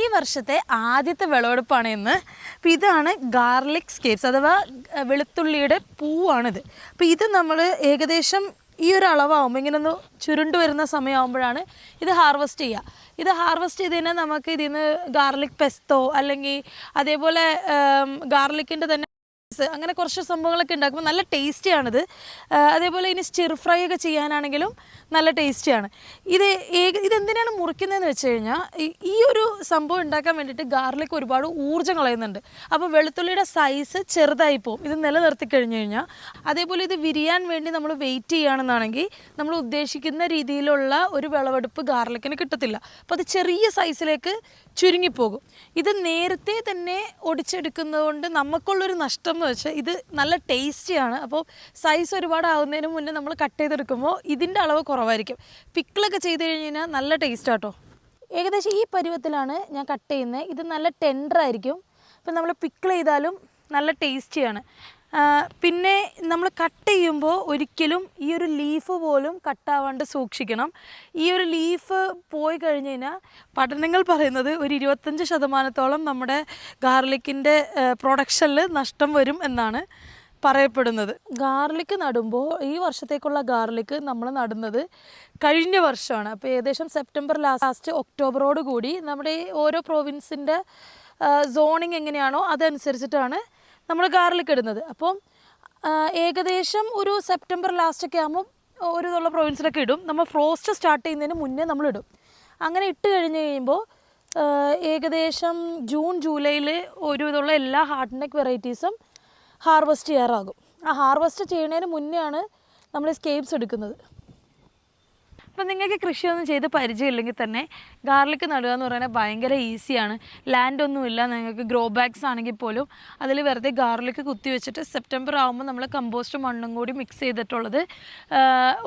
ഈ വർഷത്തെ ആദ്യത്തെ വിളവെടുപ്പാണ് ഇന്ന്. അപ്പോൾ ഇതാണ് ഗാർലിക് സ്കേപ്സ് അഥവാ വെളുത്തുള്ളിയുടെ പൂവാണിത്. അപ്പോൾ ഇത് നമ്മൾ ഏകദേശം ഈ ഒരു അളവാകുമ്പോൾ ഇങ്ങനെ ഒന്ന് ചുരുണ്ട് വരുന്ന സമയമാകുമ്പോഴാണ് ഇത് ഹാർവെസ്റ്റ് ചെയ്യുക ഇത് ഹാർവെസ്റ്റ് ചെയ്ത് കഴിഞ്ഞാൽ നമുക്ക് ഇതിൽ നിന്ന് ഗാർലിക് പെസ്തോ അല്ലെങ്കിൽ അതേപോലെ ഗാർലിക്കിന്റെ തന്നെ അങ്ങനെ കുറച്ച് സംഭവങ്ങളൊക്കെ ഉണ്ടാക്കുമ്പോൾ നല്ല ടേസ്റ്റിയാണിത് അതേപോലെ ഇനി സ്റ്റിർ ഫ്രൈ ഒക്കെ ചെയ്യാനാണെങ്കിലും നല്ല ടേസ്റ്റിയാണ് ഇത് ഇതെന്തിനാണ് മുറിക്കുന്നതെന്ന് വെച്ച് കഴിഞ്ഞാൽ ഈ- ഈ ഒരു സംഭവം ഉണ്ടാക്കാൻ വേണ്ടിയിട്ട് ഗാർലിക് ഒരുപാട് ഊർജം കളയുന്നുണ്ട്. അപ്പോൾ വെളുത്തുള്ളിയുടെ സൈസ് ചെറുതായി പോകും ഇത് നിലനിർത്തി കഴിഞ്ഞ് കഴിഞ്ഞാൽ അതേപോലെ ഇത് വിരിയാൻ വേണ്ടി നമ്മൾ വെയിറ്റ് ചെയ്യുകയാണെന്നാണെങ്കിൽ നമ്മൾ ഉദ്ദേശിക്കുന്ന രീതിയിലുള്ള ഒരു വിളവെടുപ്പ് ഗാർലിക്കിന് കിട്ടത്തില്ല. അപ്പോൾ അത് ചെറിയ സൈസിലേക്ക് ചുരുങ്ങിപ്പോകും. ഇത് നേരത്തെ തന്നെ ഒടിച്ചെടുക്കുന്നതുകൊണ്ട് നമുക്കുള്ളൊരു നഷ്ടം എന്ന് വെച്ചാൽ ഇത് നല്ല ടേസ്റ്റിയാണ് അപ്പോൾ സൈസ് ഒരുപാട് ആവുന്നതിന് മുന്നേ നമ്മൾ കട്ട് ചെയ്തെടുക്കുമ്പോൾ ഇതിന്റെ അളവ് കുറവായിരിക്കും. പിക്കിളൊക്കെ ചെയ്ത് കഴിഞ്ഞ് കഴിഞ്ഞാൽ നല്ല ടേസ്റ്റ് ആട്ടോ. ഏകദേശം ഈ പരുവത്തിലാണ് ഞാൻ കട്ട് ചെയ്യുന്നത് ഇത് നല്ല ടെൻഡർ ആയിരിക്കും. ഇപ്പം നമ്മൾ പിക്കിൾ ചെയ്താലും നല്ല ടേസ്റ്റിയാണ് പിന്നെ നമ്മൾ കട്ട് ചെയ്യുമ്പോൾ ഒരിക്കലും ഈ ഒരു ലീഫ് പോലും കട്ടാവാണ്ട് സൂക്ഷിക്കണം. ഈ ഒരു ലീഫ് പോയി കഴിഞ്ഞ് കഴിഞ്ഞാൽ പഠനങ്ങൾ പറയുന്നത് ഒരു ഇരുപത്തഞ്ച് ശതമാനത്തോളം നമ്മുടെ ഗാർലിക്കിന്റെ പ്രൊഡക്ഷനിൽ നഷ്ടം വരും എന്നാണ് പറയപ്പെടുന്നത്. ഗാർലിക്ക് നടുമ്പോൾ ഈ വർഷത്തേക്കുള്ള ഗാർലിക്ക് നമ്മൾ നടുന്നത് കഴിഞ്ഞ വർഷമാണ്. അപ്പോൾ ഏകദേശം സെപ്റ്റംബർ ലാസ്റ്റ് ഒക്ടോബറോട് കൂടി നമ്മുടെ ഓരോ പ്രോവിൻസിന്റെ സോണിങ് എങ്ങനെയാണോ അതനുസരിച്ചിട്ടാണ് നമ്മൾ കാറിൽ ഇടുന്നത്. അപ്പോൾ ഏകദേശം ഒരു സെപ്റ്റംബർ ലാസ്റ്റൊക്കെ ആകുമ്പോൾ ഒരു ഇതുള്ള പ്രൊവിൻസിലൊക്കെ ഇടും. നമ്മൾ ഫ്രോസ്റ്റ് സ്റ്റാർട്ട് ചെയ്യുന്നതിന് മുന്നേ നമ്മൾ ഇടും. അങ്ങനെ ഇട്ട് കഴിഞ്ഞ് കഴിയുമ്പോൾ ഏകദേശം ജൂൺ ജൂലൈയിൽ ഒരു ഇതുള്ള എല്ലാ ഹാർട്ട് നെക്ക് വെറൈറ്റീസും ഹാർവെസ്റ്റ് ചെയ്യാറാകും. ആ ഹാർവെസ്റ്റ് ചെയ്യുന്നതിന് മുന്നെയാണ് നമ്മൾ സ്കേപ്സ് എടുക്കുന്നത്. അപ്പം നിങ്ങൾക്ക് കൃഷിയൊന്നും ചെയ്ത് പരിചയമില്ലെങ്കിൽ തന്നെ ഗാർലിക് നടുക എന്ന് പറയുന്നത് ഭയങ്കര ഈസിയാണ്. ലാൻഡ് ഒന്നുമില്ല നിങ്ങൾക്ക് ഗ്രോ ബാഗ്സ് ആണെങ്കിൽ പോലും അതിൽ വെറുതെ ഗാർലിക് കുത്തി വെച്ചിട്ട് സെപ്റ്റംബർ ആകുമ്പോൾ നമ്മൾ കമ്പോസ്റ്റ് മണ്ണും കൂടി മിക്സ് ചെയ്തിട്ടുള്ളത്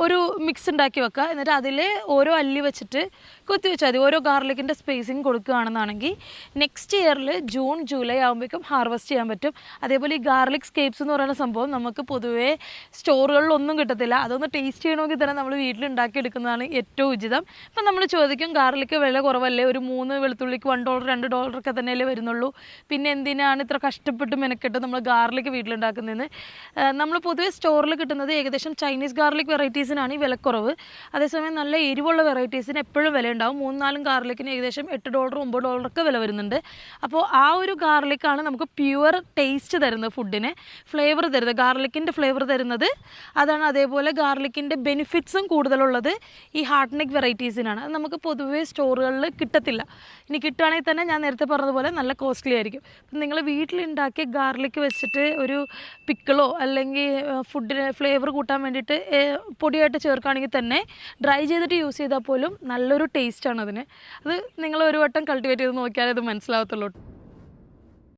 ഒരു മിക്സ് ഉണ്ടാക്കി വെക്കുക. എന്നിട്ട് അതിൽ ഓരോ അല്ലി വെച്ചിട്ട് കുത്തി വെച്ചാൽ മതി. ഓരോ ഗാർലിക്കിന്റെ സ്പേസിങ് കൊടുക്കുകയാണെന്നാണെങ്കിൽ നെക്സ്റ്റ് ഇയറിൽ ജൂൺ ജൂലൈ ആകുമ്പോഴേക്കും ഹാർവെസ്റ്റ് ചെയ്യാൻ പറ്റും. അതേപോലെ ഈ ഗാർലിക് സ്കേപ്സ് എന്ന് പറയുന്ന സംഭവം നമുക്ക് പൊതുവേ സ്റ്റോറുകളിലൊന്നും കിട്ടത്തില്ല. അതൊന്ന് ടേസ്റ്റ് ചെയ്യണമെങ്കിൽ തന്നെ നമ്മൾ വീട്ടിൽ ഉണ്ടാക്കിയെടുക്കുന്നതാണ് ഏറ്റവും ഉചിതം. ഇപ്പം നമ്മൾ ചോദിക്കും ഗാർലിക്ക് വില കുറവല്ലേ? ഒരു മൂന്ന് വെളുത്തുള്ളിക്ക് വൺ ഡോളർ രണ്ട് ഡോളറൊക്കെ തന്നെയല്ലേ വരുന്നുള്ളൂ. പിന്നെ എന്തിനാണ് ഇത്ര കഷ്ടപ്പെട്ട് മെനക്കെട്ട് നമ്മൾ ഗാർലിക്ക് വീട്ടിലുണ്ടാക്കുന്നതെന്ന്? നമ്മൾ പൊതുവേ സ്റ്റോറിൽ കിട്ടുന്നത് ഏകദേശം ചൈനീസ് ഗാർലിക് വെറൈറ്റീസിനാണ് ഈ വിലക്കുറവ്. അതേസമയം നല്ല എരിവുള്ള വെറൈറ്റീസിന് എപ്പോഴും വില ഉണ്ടാവും. മൂന്ന് നാലും ഗാർലിക്കിന് ഏകദേശം എട്ട് ഡോളർ ഒമ്പത് ഡോളറൊക്കെ വില വരുന്നുണ്ട്. അപ്പോൾ ആ ഒരു ഗാർലിക്കാണ് നമുക്ക് പ്യുവർ ടേസ്റ്റ് തരുന്നത് ഫുഡിന് ഫ്ലേവർ തരുന്നത് ഗാർലിക്കിന്റെ ഫ്ലേവർ തരുന്നത്. അതാണ് അതേപോലെ ഗാർലിക്കിന്റെ ബെനിഫിറ്റ്സും കൂടുതലുള്ളത്. ഈ ഹാർട്ട് നെക്ക് വെറൈറ്റീസിനാണ്. അത് നമുക്ക് പൊതുവേ സ്റ്റോറുകളിൽ കിട്ടത്തില്ല. ഇനി കിട്ടുകയാണെങ്കിൽ തന്നെ ഞാൻ നേരത്തെ പറഞ്ഞതുപോലെ നല്ല കോസ്റ്റ്ലി ആയിരിക്കും. അപ്പം നിങ്ങൾ വീട്ടിലുണ്ടാക്കിയ ഗാർലിക് വെച്ചിട്ട് ഒരു പിക്കിളോ അല്ലെങ്കിൽ ഫുഡിന് ഫ്ലേവർ കൂട്ടാൻ വേണ്ടിയിട്ട് പൊടിയായിട്ട് ചേർക്കുകയാണെങ്കിൽ തന്നെ ഡ്രൈ ചെയ്തിട്ട് യൂസ് ചെയ്താൽ പോലും നല്ലൊരു ടേസ്റ്റാണ് അതിന്. അത് നിങ്ങൾ ഒരു വട്ടം കൾട്ടിവേറ്റ് ചെയ്ത് നോക്കിയാലേ അത് മനസ്സിലാവത്തുള്ളൂ.